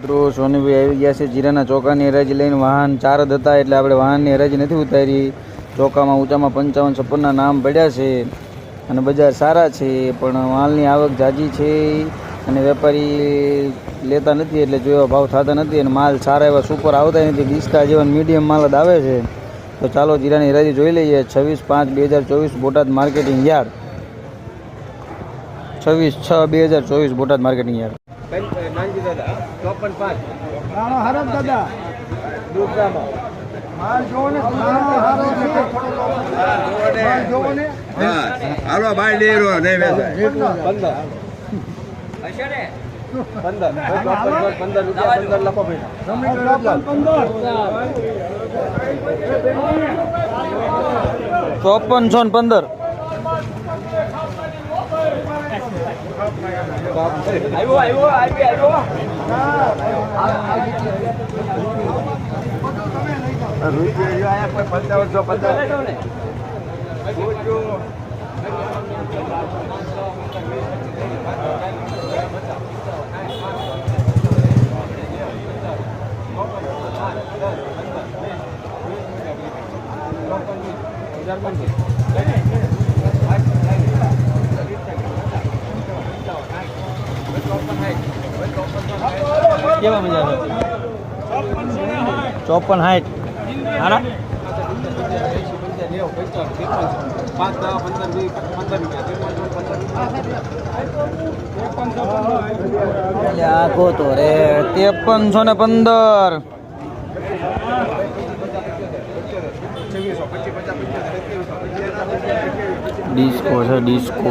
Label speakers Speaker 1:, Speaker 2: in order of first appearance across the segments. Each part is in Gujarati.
Speaker 1: મિત્રો, સોનીભાઈ આવી ગયા છે જીરાના ચોકાની હરાજી લઈને વાહન ચાર જ હતા એટલે આપણે વાહનની હરાજી નથી ઉતારી. ચોકામાં ઊંચામાં પંચાવન છપ્પનના નામ પડ્યા છે અને બજાર સારા છે, પણ માલની આવક જાજી છે અને વેપારી લેતા નથી એટલે જો ભાવ થતા નથી અને માલ સારા એવા સુપર આવતા નથી. ડિસ્કા જેવા મીડિયમ માલ જ આવે છે. તો ચાલો જીરાની હરાજી જોઈ લઈએ. છવ્વીસ પાંચ બે હજાર ચોવીસ બોટાદ માર્કેટિંગ યાર્ડ. છવ્વીસ છ બે હજાર ચોવીસ બોટાદ માર્કેટિંગ યાર્ડ.
Speaker 2: નાનજી દાદા. ચોપન પાંચ.
Speaker 3: હરમ દાદા.
Speaker 2: દૂધરામાં
Speaker 3: માલ જોવો ને રાણો હારો છે. માલ જોવો ને.
Speaker 4: હાલો બાય નહીં
Speaker 2: પંદર. પંદર. પંદર પંદર રૂપિયા પંદર લખો ભાઈ.
Speaker 3: પંદર.
Speaker 1: ચોપન છો ને પંદર.
Speaker 2: આવ્યો આવ્યો આવી આવ્યો રૂપિયા આયા કોઈ પંચાવનસો
Speaker 1: કેવા મજા ચોપન હાઈટ.
Speaker 2: રૂપિયા
Speaker 1: આખો તો રે ત્રેપનસો ને પંદર. ડિસ્કો છે ડિસ્કો.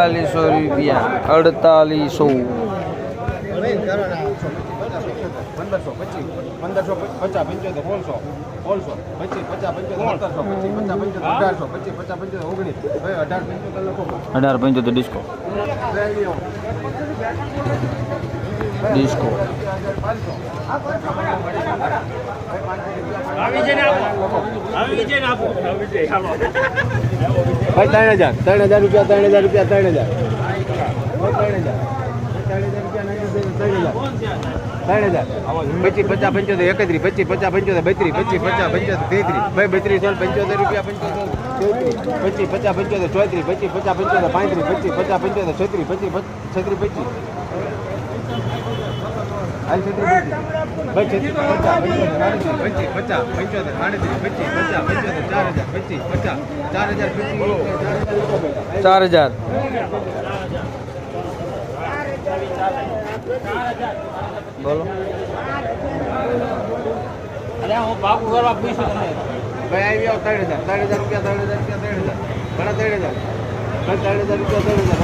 Speaker 1: અડતાલીસો રૂપિયા અડતાલીસો
Speaker 2: પંદરસો પચીસ પંદરસો પચાસ પંચોતેર સોળસો સોળસો પચીસ પચાસ પંચોતેર સત્તરસો પચીસ પચાસ પંચોતેર અઢારસો પચીસ પચાસ પંચોતેર ઓગણીસ ભાઈ અઢાર પંચોતેર લખો
Speaker 1: અઢાર પંચોતેર ડિસ્કો ડિસ્કો
Speaker 2: ભાઈ ત્રણ હજાર. ત્રણ હજાર રૂપિયા ત્રણ હજાર રૂપિયા ત્રણ હજાર. ત્રણ હજાર. ત્રણ હજાર રૂપિયા ત્રણ હજાર. પચીસ, પચાસ, પંચોતેર, એકત્રીસ, પચીસ, પચાસ, પંચોતેર, બત્રીસ, પચીસ, પચાસ, પંચોતેર, તેત્રીસ. ભાઈ બત્રીસ, સોળ, પંચોતેર રૂપિયા, પંચોતેર તેત્રીસ પચીસ, પચાસ, પંચોતેર, ચોત્રીસ, પચીસ, પચાસ, પંચોતેર, પાંત્રીસ, પચીસ, પચાસ, પંચોતેર, છત્રીસ, પચીસ છત્રીસ, પચીસ. હાલ છત્રીસ ભાઈ છત્રીસ, પચાસ, પંચોતેર પચીસ પંચોતેર પચીસ, પચાસ, પંચોતેર, ચાર હજાર, પચીસ, પચાસ, ચાર હજાર
Speaker 1: ચાર હજાર. બોલો.
Speaker 2: ભાઈ આવી આવો ત્રણ હજાર ત્રણ હજાર રૂપિયા ત્રણ હજાર રૂપિયા ત્રણ હજાર. ઘણા ત્રણ હજાર. ત્રણ હજાર રૂપિયા ત્રણ હજાર.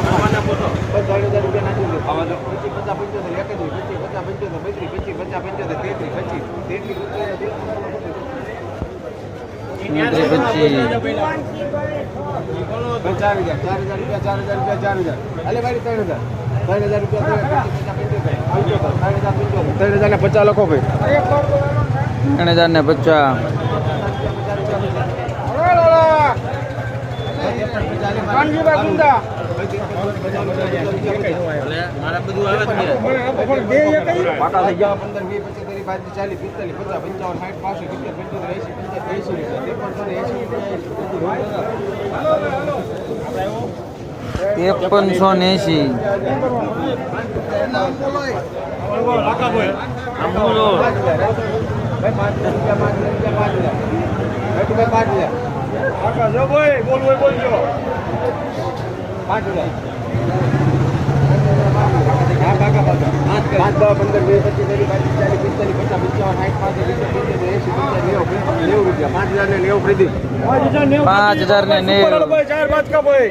Speaker 2: ભાઈ ત્રણ હજાર રૂપિયા નાખી દો. પચીસ પચાસ પંચોતેર એકત્રીસ પચીસ પચાસ પંચોતેર બત્રીસ પચીસ પચાસ પંચોતેર તેત્રીસ પચીસ તેત્રીસ
Speaker 1: પચીસ
Speaker 2: ચાર હજાર ચાર હજાર રૂપિયા ચાર હજાર રૂપિયા ચાર હજાર. અલે ભાઈ ત્રણ હજાર. ત્રણ હજાર રૂપિયા ત્રણ હજાર ને પચાસ. લખો ભાઈ
Speaker 1: ત્રણ હજાર ને પચાસ
Speaker 2: પંચાવન
Speaker 1: ત્રેપનસો ને એસી
Speaker 2: પાંચ દસ પંદર વીસ પચીસ ત્રીસ ચાલીસ પિસ્તાલીસ પચાસ પંચાવન સાઠ પાંચ નેવું રૂપિયા પાંચ હજાર ને નેવું. ખરીદી
Speaker 1: પાંચ હજાર ને નેવું.
Speaker 3: ચાર પાંચ કા ભાઈ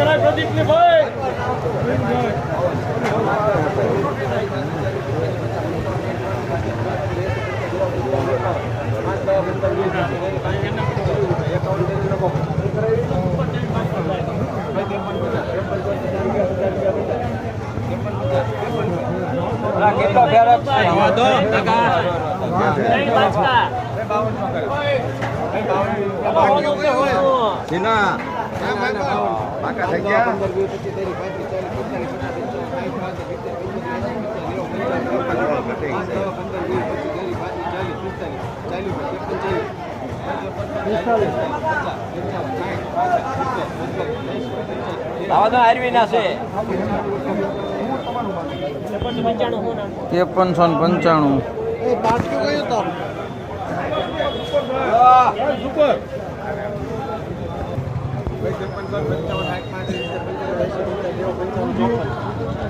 Speaker 2: હજાર પ્રદીપ પાંચ
Speaker 3: ભાઈ. છે? ખેડૂત છે. વાળા ટેમ્પા વાળાનું છે ભાઈ
Speaker 2: પાંચ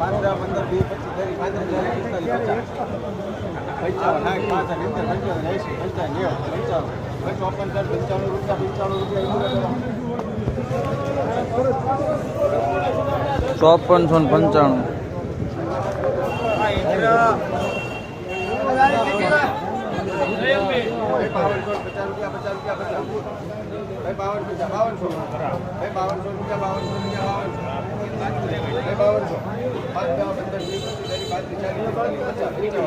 Speaker 2: પાંચ દસ પંદર વીસ પચીસ પાંચ પાંચ ભાઈ પાંચ ચાલીસ પિસ્તાલીસ પચાસ. પંચાવન પાંચ એસી પંચાવન નેવું પંચાવન. એકાવન પાંચ દસ પાંચ રૂપિયા એકાવનસો પચાસ રૂપિયા પાંચ
Speaker 1: એકાવનસો ને પાંચ
Speaker 3: એકાવનસો ને પાંચ પ્રદીપ પંચાવન ને પાંચ કઈ કરાય પ્રદીપ ને ભાઈ
Speaker 1: કેટલો પંચાવન
Speaker 4: સીના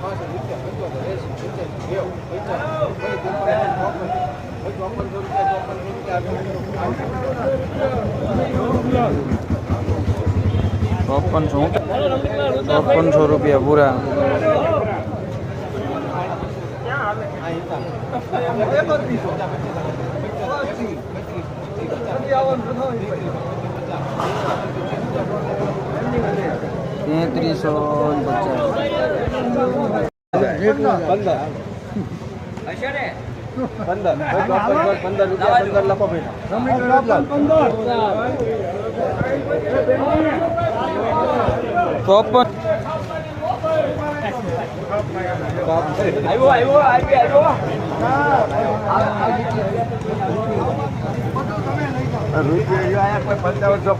Speaker 4: પાકા થઈ ગયા
Speaker 1: ત્રેપનસો ને પંચાણું
Speaker 3: પંચાવન
Speaker 1: ચોપનસો ને પંચાણું ચોપનસો ચોપનસો રૂપિયા પૂરા તેત્રીસો પચાસ
Speaker 2: પંદર પંદર રૂપિયા પંદર લખો ભાઈ
Speaker 1: ચોપન.
Speaker 2: રૂપિયા આયા કોઈ પંચાવનસો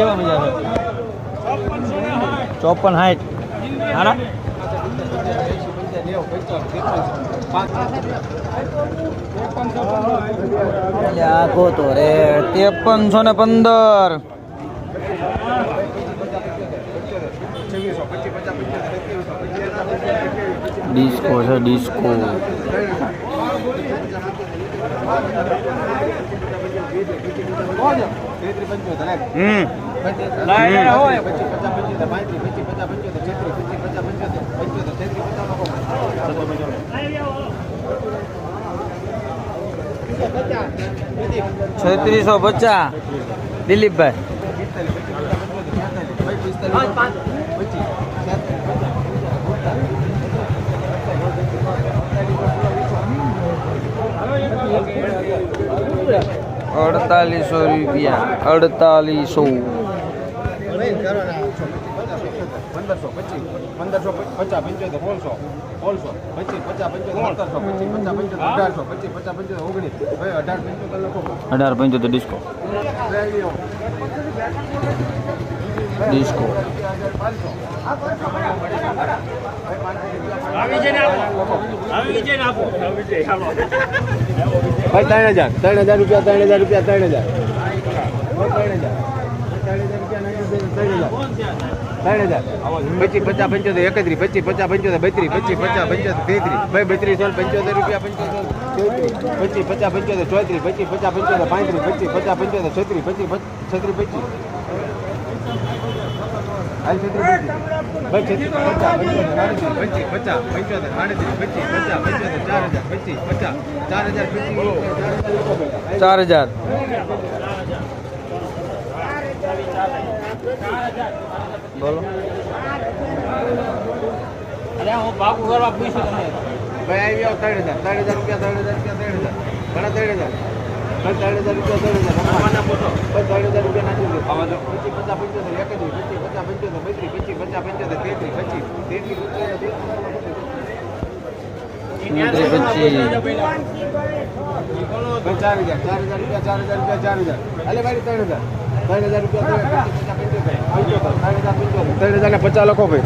Speaker 1: કેવા મજા ચોપન હાઈટ. હારા? તો રે ત્રેપનસો ને પંદર. ડિસ્કો છે ડિસ્કો.
Speaker 4: હમ.
Speaker 1: છત્રીસો પચાસ. દિલીપભાઈ. અડતાલીસો રૂપિયા. અડતાલીસો.
Speaker 2: પંદરસો પચીસ પંદરસો પચાસ પંચોતેર સોળસો સોળસો પચીસ પચાસ પંચોતેર સત્તરસો પચીસ પચાસ પંચોતેર અઢારસો પચીસ પચાસ પંચોતેર ઓગણીસ ભાઈ અઢાર પંચોતેર લખો
Speaker 1: અઢાર પંચોતેર ડિસ્કો ડિસ્કો
Speaker 2: ભાઈ ત્રણ હજાર ત્રણ હજાર રૂપિયા ત્રણ હજાર રૂપિયા ત્રણ હજાર ત્રણ હજાર ત્રણ હજાર રૂપિયા નાખી ત્રણ હજાર. પચીસ પચાસ પંચોતેર એકત્રીસ પચીસ પચાસ પંચોતેર બત્રીસ પચીસ પચાસ પંચોતેર તેત્રીસ. ભાઈ બત્રીસ સોળ પંચોતેર રૂપિયા પંચોતેર ચોત્રીસ. પચીસ પચાસ પંચોતેર ચોત્રીસ પચીસ પચાસ પંચોતેર પાંત્રીસ પચીસ પચાસ પંચોતેર છત્રીસ પચીસ છત્રીસ પચીસ. હાલ છત્રીસ પચીસ. ભાઈ પચાસ પંચોતેર પચીસ પચાસ પંચોતેર સાડત્રીસ પચીસ પચાસ પંચોતેર ચાર હજાર પચીસ પચાસ. ચાર હજાર પચીસ
Speaker 1: ચાર હજાર. બોલો.
Speaker 2: ભાઈ આવી આવો ત્રણ હજાર. ત્રણ હજાર રૂપિયા ત્રણ હજાર રૂપિયા ત્રણ હજાર. ઘણા ત્રણ હજાર. ત્રણ હજાર રૂપિયા ત્રણ હજાર. ત્રણ હજાર રૂપિયા નાખી દો. પચીસ પચાસ પંચોતેર એકત્રીસ પચીસ પચાસ પંચોતેર બત્રીસ પચીસ પચાસ પંચોતેર તેત્રીસ પચીસ તેત્રીસ
Speaker 1: પચીસ.
Speaker 2: ચાર હજાર ચાર હજાર રૂપિયા ચાર હજાર રૂપિયા ચાર હજાર અલે ભાઈ ત્રણ હજાર. ત્રણ હજાર રૂપિયા ત્રણ ને પચાસ લખો ભાઈ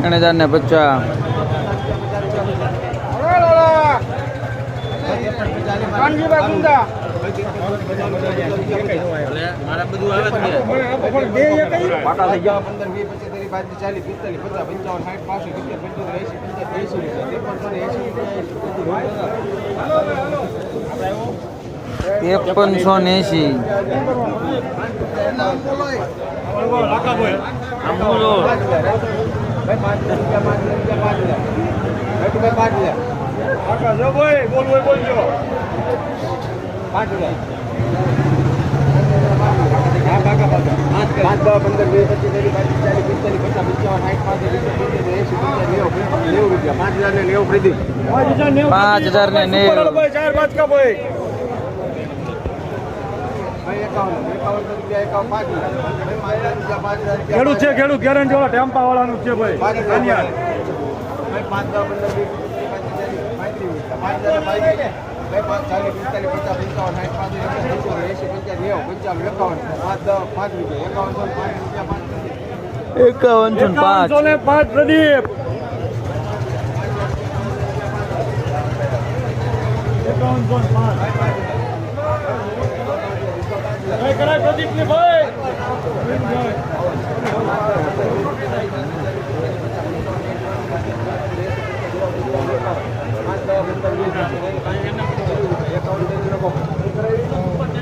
Speaker 1: ત્રણ હજાર ને પચાસ
Speaker 2: પાટા થઈ પંદર વીસ પચીસ ત્રીસ પાંત્રીસ ચાલીસ પિસ્તાલીસ પચાસ પંચાવન સાઠ પાસઠ સિત્તેર પંચોતેર એસી પંચાસી એસી રૂપિયા એસી
Speaker 1: ત્રેપનસો ને એસી
Speaker 2: પાંચ પાંચ પાંચ પાંચ પાંચ પાંચ પાંચ દસ પંદર વીસ પચીસ ત્રીસ પાંત્રીસ ચાલીસ પિસ્તાલીસ પચાસ પંચાવન સાઠ પાંચ એસી નેવું રૂપિયા પાંચ હજાર ને નેવું. ખરીદી
Speaker 1: પાંચ હજાર ને નેવું.
Speaker 2: એકાવન પાંચ કા ભાઈ પાંચ હજાર રૂપિયા પાંચ હજાર રૂપિયા
Speaker 3: ખેડૂત છે ખેડૂત. ગેરંટી વાળા ટેમ્પા વાળાનું છે ભાઈ.
Speaker 2: પાંચ પાંચ
Speaker 3: કન્યા.
Speaker 2: ભાઈ પાંચ. પાંત્રીસ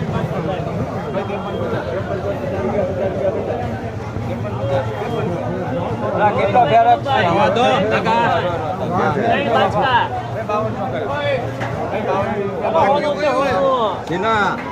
Speaker 2: પાંચ હજાર પાંત્રીસ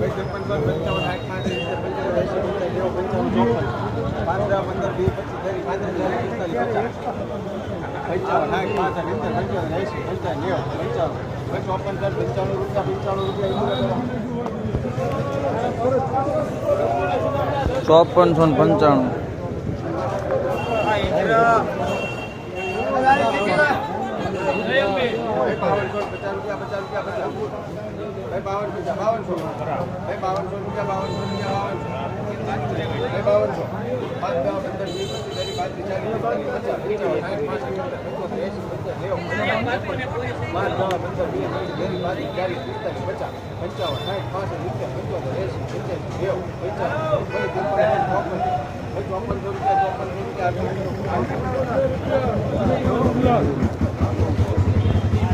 Speaker 2: પંચાવન સાઠ પાંચ પંચાવન એસી પંચાવન નેવું પંચાવન પાંચ દસ પાંચ રૂપિયા એકાવન સો પાંચ રૂપિયા.
Speaker 1: એકાવનસો ને પાંચ
Speaker 3: એકાવનસો ને પાંચ પ્રદીપ એકાવનસો ને પાંચ ભાઈ પ્રદીપની ભાઈ
Speaker 2: બાવનસો બાવનસો રૂપિયા બાવનસો રૂપિયા બાવનસો બાવનસો પાંચ દસ પંદર વીસ પચીસ ચાલીસ પાંત્રીસ ચાલીસ પચાસ પંચાવન સાઠ પાંચ સિત્તેર પંચોતેર એસી પંચાસી નેવું પંચાવન ભાઈ ચોપન ચોપનસો રૂપિયા ચોપનસો રૂપિયા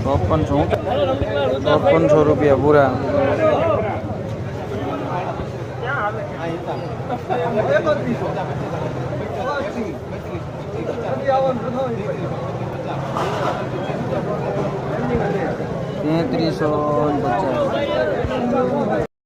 Speaker 1: ચોપનસો ચોપનસો રૂપિયા પૂરા. તેત્રીસો પચાસ.